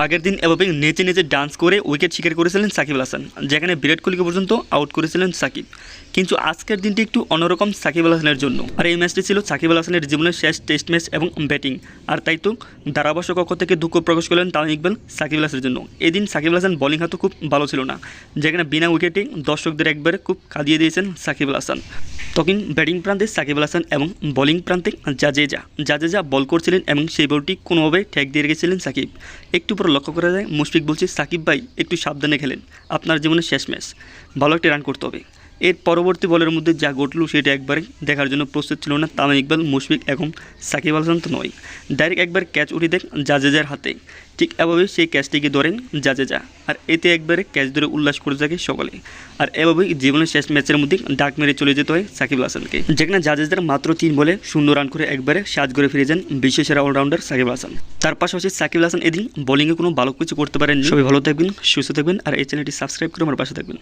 আগের দিন এভাবে নেচে নেচে ডান্স করে উইকেট শিকার করেছিলেন সাকিব আল হাসান, যেখানে বিরাট কোহলিকে পর্যন্ত আউট করেছিলেন সাকিব। কিন্তু আজকের দিনটি একটু অন্যরকম সাকিব আল হাসানের জন্য। আর এই ম্যাচটি ছিল সাকিব আল হাসানের জীবনের শেষ টেস্ট ম্যাচ এবং ব্যাটিং আর তাই তো ধারাভাষ্য কক্ষ থেকে দুঃখ প্রকাশ করলেন তামিম ইকবাল সাকিব আল হাসানের জন্য। এদিন সাকিব আল হাসান বোলিং হাতও খুব ভালো ছিল না, যেখানে বিনা উইকেটে দর্শকদের একবারে খুব কাঁদিয়ে দিয়েছেন সাকিব আল হাসান। তখন ব্যাটিং প্রান্তে সাকিব আল হাসান এবং বোলিং প্রান্তে জাজেজা জাজেজা বল করছিলেন এবং সেই বলটি কোনোভাবে ঠেক দিয়ে রেখেছিলেন সাকিব। একটু পর লক্ষ্য করা যায়, মুশফিক বলছে, সাকিব ভাই, একটু সাবধানে খেলেন। আপনার জীবনের শেষ ম্যাচ। ভালো একটি রান করতে হবে। এর পরবর্তী বলের মধ্যে যা ঘটলো সেটা একবারে দেখার জন্য প্রস্তুত ছিল না তামিম ইকবাল, মুশফিক এবং সাকিব আল হাসান তো নয়। ডাইরেক্ট একবার ক্যাচ উঠে দেন জাজেজার হাতে। ঠিক এভাবেই সেই ক্যাচটিকে ধরেন জাজেজা। আর এতে একবারে ক্যাচ ধরে উল্লাস করে থাকে সকলে। আর এভাবেই জীবনের শেষ ম্যাচের মধ্যে ডাক মেরে চলে যেতে হয় সাকিব আল হাসানকে। যেখানে জাজেজদের মাত্র তিন বলে শূন্য রান করে একবারে সাজ করে ফিরে যান বিশ্বসেরা অলরাউন্ডার সাকিব আল হাসান। তার পাশাপাশি সাকিব আল হাসান এদিন বোলিংয়ে কোনো ভালো কিছু করতে পারেন সবাই ভালো থাকবেন, সুস্থ থাকবেন, আর এই চ্যানেলটি সাবস্ক্রাইব করে আমার পাশে থাকবেন।